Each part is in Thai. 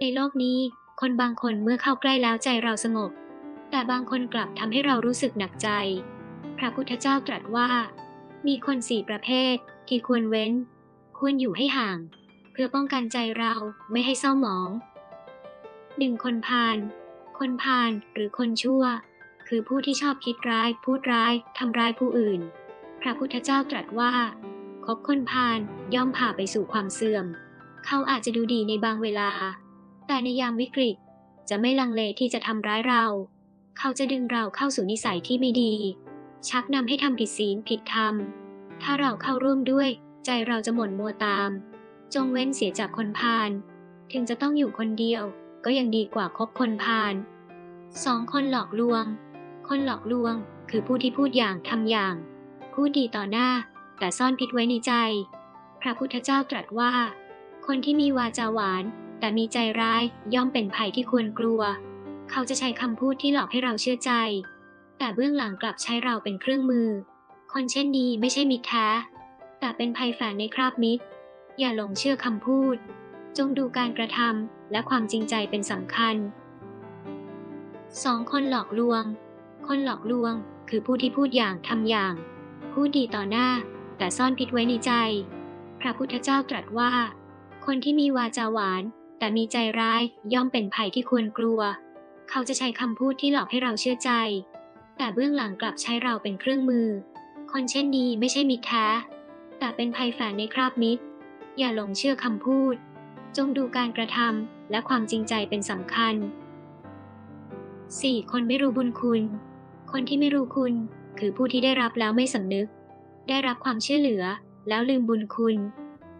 ในโลกนี้ คนบางคนเมื่อเข้าใกล้แล้วใจเราสงบ แต่บางคนกลับทำให้เรารู้สึกหนักใจ พระพุทธเจ้าตรัสว่า มีคนสี่ประเภทที่ควรเว้น ควรอยู่ให้ห่าง เพื่อป้องกันใจเราไม่ให้เศร้าหมองหนึ่งคนพาลคนพาลหรือคนชั่ว คือผู้ที่ชอบคิดร้าย พูดร้าย ทำร้ายผู้อื่น พระพุทธเจ้าตรัสว่าคบคนพาลย่อมพาไปสู่ความเสื่อม เขาอาจจะดูดีในบางเวลา แต่ในยามวิกฤต จะไม่ลังเลที่จะทำร้ายเรา เขาจะดึงเราเข้าสู่นิสัยที่ไม่ดี ชักนำให้ทำผิดศีลผิดธรรม ถ้าเราเข้าร่วมด้วย ใจเราจะหม่นมัวตาม จงเว้นเสียจากคนพาลถึงจะต้องอยู่คนเดียว ก็ยังดีกว่าคบคนพาลสองคนหลอกลวง คนหลอกลวงคือผู้ที่พูดอย่างทำอย่าง พูดดีต่อหน้า แต่ซ่อนพิษไว้ในใจ พระพุทธเจ้าตรัสว่า คนที่มีวาจาหวาน แต่มีใจร้ายย่อมเป็นภัยที่ควรกลัว เขาจะใช้คำพูดที่หลอกให้เราเชื่อใจ แต่เบื้องหลังกลับใช้เราเป็นเครื่องมือ คนเช่นนี้ไม่ใช่มิตรแท้ แต่เป็นภัยแฝงในคราบมิตร อย่าหลงเชื่อคำพูด จงดูการกระทำและความจริงใจเป็นสำคัญ 2. คนหลอกลวง คนหลอกลวงคือผู้ที่พูดอย่างทำอย่าง พูดดีต่อหน้า แต่ซ่อนพิษไว้ในใจ พระพุทธเจ้าตรัสว่า คนที่มีวาจาหวาน แต่มีใจร้ายย่อมเป็นภัยที่ควรกลัว เขาจะใช้คำพูดที่หลอกให้เราเชื่อใจ แต่เบื้องหลังกลับใช้เราเป็นเครื่องมือ คนเช่นนี้ไม่ใช่มิตรแท้ แต่เป็นภัยแฝงในคราบมิตร อย่าหลงเชื่อคำพูด จงดูการกระทำและความจริงใจเป็นสำคัญ 4. คนไม่รู้บุญคุณ คนที่ไม่รู้คุณ คือผู้ที่ได้รับแล้วไม่สำนึก ได้รับความช่วยเหลือ แล้วลืมบุญคุณ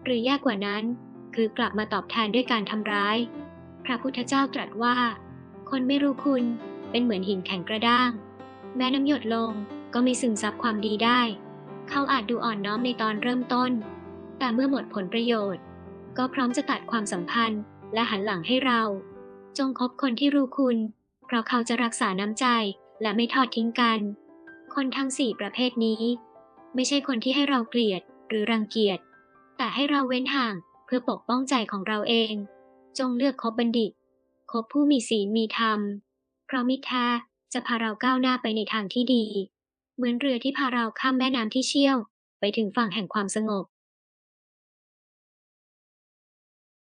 หรือแย่กว่านั้น คือกลับมาตอบแทนด้วยการทำร้าย พระพุทธเจ้าตรัสว่า คนไม่รู้คุณเป็นเหมือนหินแข็งกระด้าง แม้น้ำหยดลงก็ไม่ซึมซับความดีได้ เขาอาจดูอ่อนน้อมในตอนเริ่มต้น แต่เมื่อหมดผลประโยชน์ ก็พร้อมจะตัดความสัมพันธ์และหันหลังให้เรา จงคบคนที่รู้คุณ เพราะเขาจะรักษาน้ำใจและไม่ทอดทิ้งกัน คนทั้งสี่ประเภทนี้ ไม่ใช่คนที่ให้เราเกลียดหรือรังเกียจ แต่ให้เราเว้นห่าง พื่อปกป้องใจของเราเอง จงเลือกคบบัณฑิต คบผู้มีศีลมีธรรม เพราะมิตรแท้จะพาเราก้าวหน้าไปในทางที่ดี เหมือนเรือที่พาเราข้ามแม่น้ำที่เชี่ยว ไปถึงฝั่งแห่งความสงบ